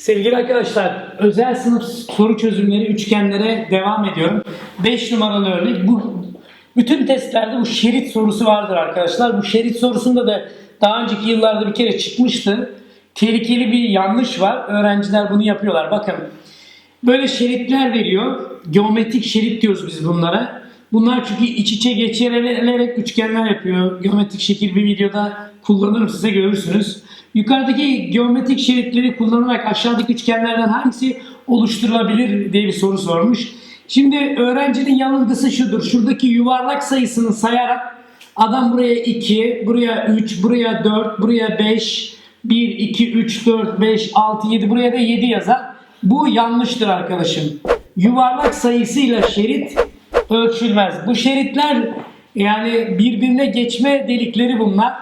Sevgili arkadaşlar, özel sınıf soru çözümleri üçgenlere devam ediyorum. 5 numaralı örnek. Bu bütün testlerde bu şerit sorusu vardır arkadaşlar. Bu şerit sorusunda da daha önceki yıllarda bir kere çıkmıştı. Tehlikeli bir yanlış var. Öğrenciler bunu yapıyorlar. Bakın böyle şeritler veriyor. Geometrik şerit diyoruz biz bunlara. Bunlar çünkü iç içe geçirilerek üçgenler yapıyor. Geometrik şekil bir videoda kullanırım size görürsünüz. Yukarıdaki geometrik şeritleri kullanarak aşağıdaki üçgenlerden hangisi oluşturulabilir diye bir soru sormuş. Şimdi öğrencinin yanılgısı şudur. Şuradaki yuvarlak sayısını sayarak adam buraya 2, buraya 3, buraya 4, buraya 5, 1, 2, 3, 4, 5, 6, 7 buraya da 7 yazar. Bu yanlıştır arkadaşım. Yuvarlak sayısıyla şerit ölçülmez. Bu şeritler yani birbirine geçme delikleri bunlar.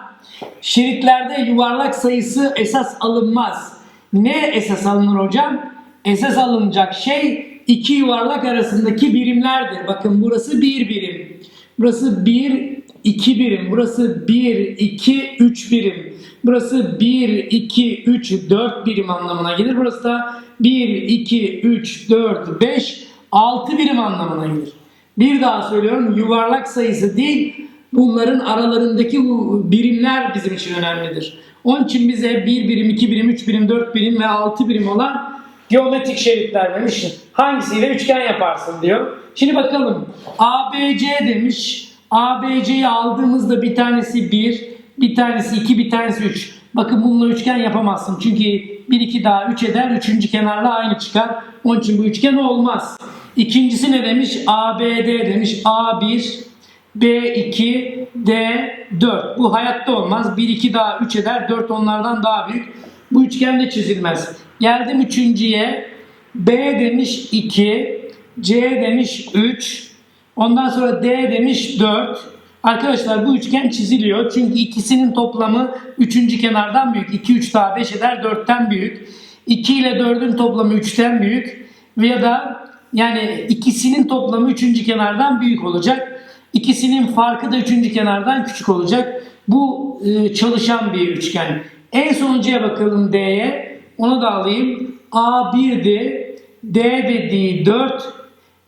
Şeritlerde yuvarlak sayısı esas alınmaz. Ne esas alınır hocam? Esas alınacak şey iki yuvarlak arasındaki birimlerdir. Bakın burası bir birim. Burası bir, iki birim. Burası bir, iki, üç birim. Burası 1, 2, 3, 4 birim anlamına gelir. Burası da 1, 2, 3, 4, 5, 6 birim anlamına gelir. Bir daha söylüyorum yuvarlak sayısı değil bunların aralarındaki birimler bizim için önemlidir. Onun için bize 1 birim, 2 birim, 3 birim, 4 birim ve 6 birim olan geometrik şeritler demiş. Hangisiyle üçgen yaparsın diyor. Şimdi bakalım ABC demiş. ABC'yi aldığımızda bir tanesi 1, bir tanesi 2, bir tanesi 3. Bakın bununla üçgen yapamazsın. Çünkü 1, 2 daha 3 eder. Üçüncü kenarla aynı çıkar. Onun için bu üçgen olmaz. İkincisi ne demiş? ABD demiş. A1, B2, D4. Bu hayatta olmaz. 1, 2 daha 3 eder. 4 onlardan daha büyük. Bu üçgen de çizilmez. Geldim üçüncüye. B demiş 2, C demiş 3, ondan sonra D demiş 4. Arkadaşlar bu üçgen çiziliyor. Çünkü ikisinin toplamı üçüncü kenardan büyük. 2, 3 daha 5 eder 4'ten büyük. 2 ile 4'ün toplamı 3'ten büyük. Veya da yani ikisinin toplamı üçüncü kenardan büyük olacak. İkisinin farkı da üçüncü kenardan küçük olacak. Bu e, çalışan bir üçgen. En sonuncuya bakalım D'ye. Onu da alayım. A1'di. D dediği 4.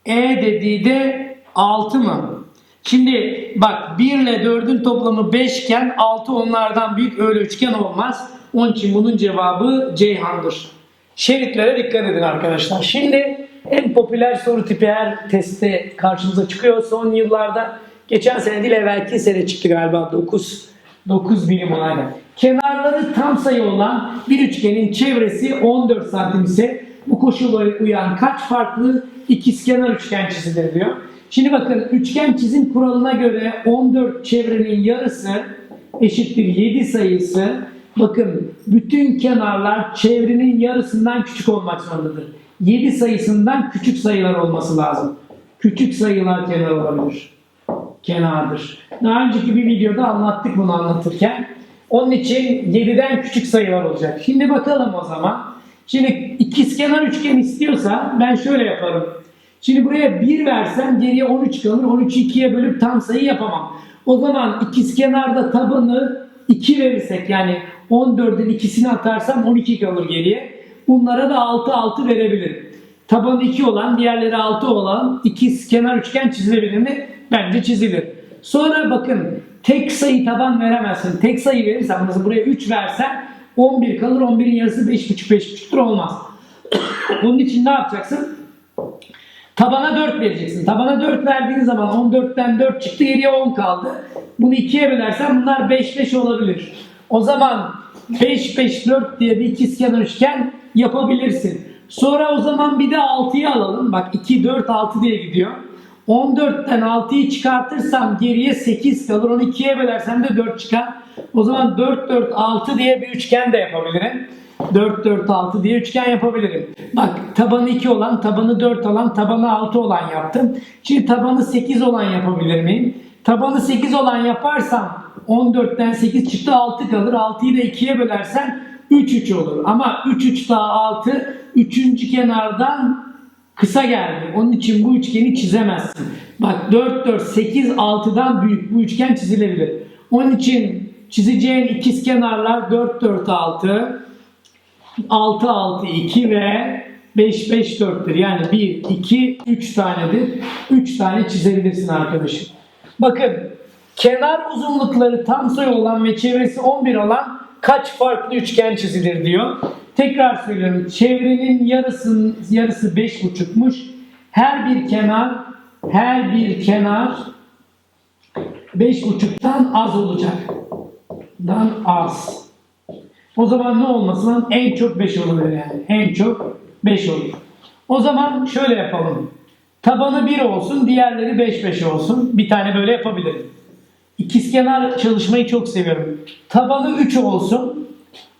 E dediği de 6 mı? Şimdi bak 1 ile 4'ün toplamı 5 iken 6 onlardan büyük öyle üçgen olmaz. Onun için bunun cevabı Ceyhan'dır. Şeritlere dikkat edin arkadaşlar. Şimdi en popüler soru tipi her testte karşımıza çıkıyor. Son yıllarda geçen sene değil evvelki sene çıktı galiba 9 9 birim olayda. Kenarları tam sayı olan bir üçgenin çevresi 14 santim ise bu koşullara uyan kaç farklı ikizkenar üçgen çizilir diyor. Şimdi bakın üçgen çizim kuralına göre 14 çevrenin yarısı eşittir 7 sayısı. Bakın bütün kenarlar çevrenin yarısından küçük olmak zorundadır. 7 sayısından küçük sayılar olması lazım. Küçük sayılar kenar olabilir. Kenardır. Daha önceki bir videoda anlattık bunu anlatırken. Onun için 7'den küçük sayılar olacak. Şimdi bakalım o zaman. Şimdi ikizkenar üçgen istiyorsa ben şöyle yaparım. Şimdi buraya 1 versem geriye 13 kalır. 13'ü 2'ye bölüp tam sayı yapamam. O zaman ikizkenarda tabanı 2 verirsek yani 14'ün ikisini atarsam 12 kalır geriye. Bunlara da 6 6 verebilirim. Tabanı 2 olan diğerleri 6 olan ikizkenar üçgen çizilebilir mi? Bence çizilir. Sonra bakın tek sayı taban veremezsin. Tek sayı verirsen mesela buraya 3 versen 11 kalır. 11'in yarısı 5,5 5,5'tur olmaz. Bunun için ne yapacaksın? Tabana 4 vereceksin. Tabana 4 verdiğin zaman 14'ten 4 çıktı geriye 10 kaldı. Bunu 2'ye bölersen bunlar 5 5 olabilir. O zaman 5 5 4 diye bir ikizkenar üçgen yapabilirsin. Sonra o zaman bir de 6'yı alalım. Bak 2 4 6 diye gidiyor. 14'ten 6'yı çıkartırsam geriye 8 kalır. 12'ye bölersem de 4 çıkar. O zaman 4 4 6 diye bir üçgen de yapabilirim. 4 4 6 diye üçgen yapabilirim. Bak tabanı 2 olan, tabanı 4 olan, tabanı 6 olan yaptım. Şimdi tabanı 8 olan yapabilir miyim? Tabanı 8 olan yaparsam 14'ten 8 çıktı 6 kalır. 6'yı da 2'ye bölersen 3 3 olur. Ama 3 3 daha 6 3. kenardan kısa geldi. Onun için bu üçgeni çizemezsin. Bak 4 4 8 6'dan büyük bu üçgen çizilebilir. Onun için çizeceğin ikiz kenarlar 4 4 6 6 6 2 ve 5 5 4'tür. Yani 1 2 3 tanedir. 3 tane çizebilirsin arkadaşım. Bakın kenar uzunlukları tam sayı olan ve çevresi 11 olan kaç farklı üçgen çizilir diyor. Tekrar söylüyorum. Çevrenin yarısının yarısı 5,5'muş. Her bir kenar her bir kenar 5,5'tan az olacak. Dan az. O zaman ne olması lazım? En çok 5 olur yani. En çok 5 olur. O zaman şöyle yapalım. Tabanı 1 olsun, diğerleri 5 5 olsun. Bir tane böyle yapabilirim. İkizkenar çalışmayı çok seviyorum. Tabanı 3 olsun.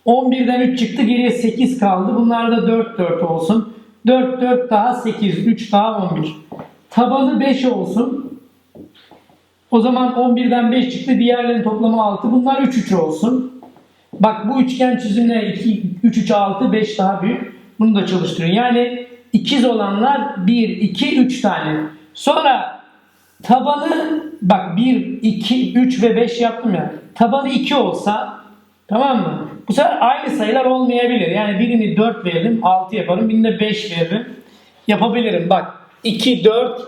11'den 3 çıktı, geriye 8 kaldı. Bunlar da 4 4 olsun. 4 4 daha 8, 3 daha 11. Tabanı 5 olsun. O zaman 11'den 5 çıktı. Diğerlerinin toplamı 6. Bunlar 3 3 olsun. Bak bu üçgen çizimine 2 3 3 6 5 daha büyük. Bunu da çalıştırın. Yani ikiz olanlar 1 2 3 tane. Sonra tabanı bak 1 2 3 ve 5 yaptım ya. Tabanı 2 olsa tamam mı? Bu sefer aynı sayılar olmayabilir. Yani birini 4 veririm, 6 yaparım. Birini de 5 veririm. Yapabilirim. Bak 2 4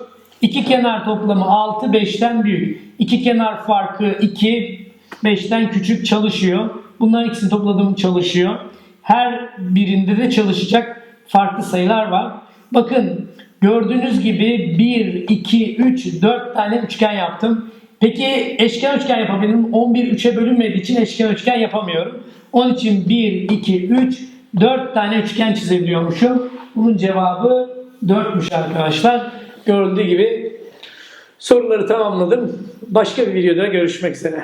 İki kenar toplamı 6 5'ten büyük. İki kenar farkı 2 5'ten küçük çalışıyor. Bunların ikisini topladım çalışıyor. Her birinde de çalışacak farklı sayılar var. Bakın gördüğünüz gibi 1, 2, 3, 4 tane üçgen yaptım. Peki eşken üçgen yapabilirim. 11 3'e bölünmediği için eşken üçgen yapamıyorum. Onun için 1, 2, 3, 4 tane üçgen çizebiliyormuşum. Bunun cevabı 4'müş arkadaşlar. Görüldüğü gibi soruları tamamladım. Başka bir videoda görüşmek üzere.